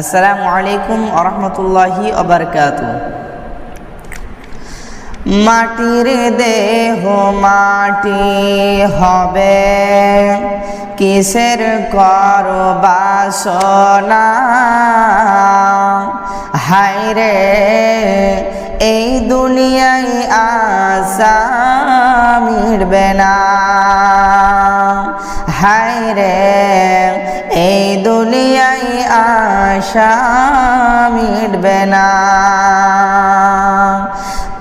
আসসালামু আলাইকুম আরহামতুল্লাহি অবরকাত মাটির দেহ মাটি হবে, কিসের কর বাসনা? হায়রে, এই দুনিয়ায় আশা মিটবে না। হায়রে, এই দুনিয়ায় আশা মিটবে না।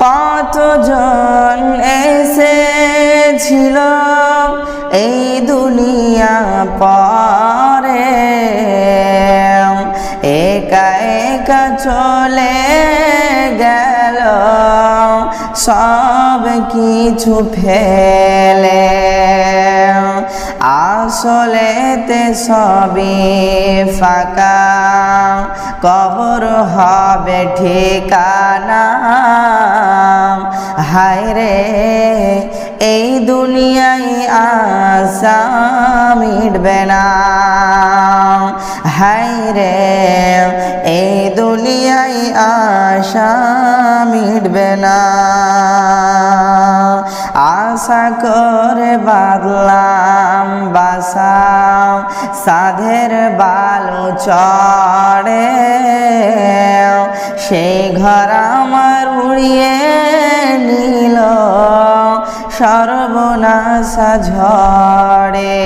কতজন এসেছিল এই দুনিয়া পরে? একা একা চলে গেল, সব কিছু ফেলে। আসলেতে সবই ফাঁকা। কবর হবে ঠিকানা। হায়রে এই দুনিয়ায় আশা মিটবে না। হায়রে এই দুনিয়ায় আশা মিটবে না। আশা করে বাদলাম বাসাম সাধের বালু চড়ে। সেই ঘর আমার উড়িয়ে নিল, সর্বনাশা ঝড়ে।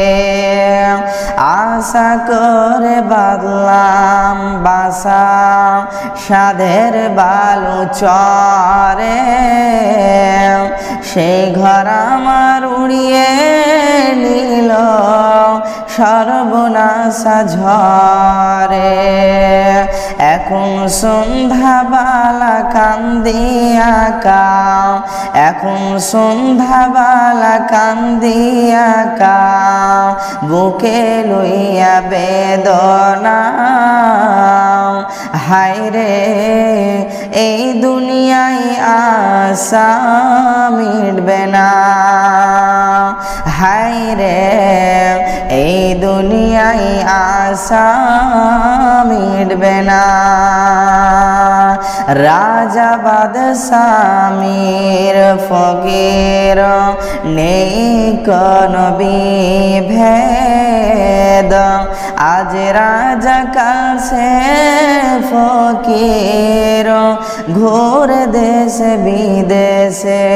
আশা করে বাদলাম বাসা, সাধের বালু চরে সেই ঘর আমার উড়িয়ে নিল সর্বনাশা ঝরে। এখন সন্ধ্যাবালা কান্দিয়া কাম এখন সন্ধ্যাবালা কান্দিয়া কাম বুকে লইয়া বেদনা। হায়রে এই দুনিয়ায় আশা মিটবে না। হায়রে, এই দুনিয়ায় আশা মিটবে না। রাজা বাদশামীর ফকির, নেই কোন বিভেদ। আজ রাজা কাছে ফকির, ঘোর দেশ বিদেশে।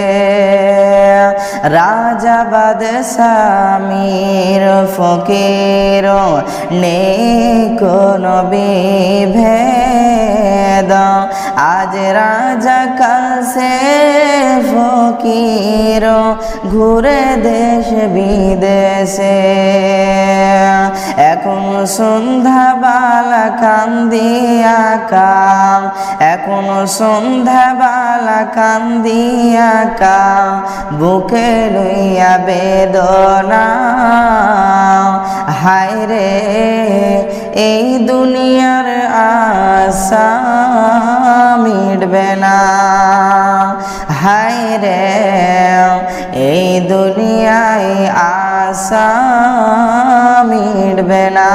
রাজা বাদশামীর ফকির নে কোন বিভেদ। আজ রাজা কাছে ফকির, ঘুরে দেশ বিদেশে। এখন সন্ধ্যাবালা কান্দিয়া কাম এখন সন্ধ্যাবালা কান্দিয়া কাম বুকে লইয়া বেদনা। হায়রে, এই দুনিয়ার আশা মিটবে না। হায়রে এই দুনিয়ায় আশা মিটবে না।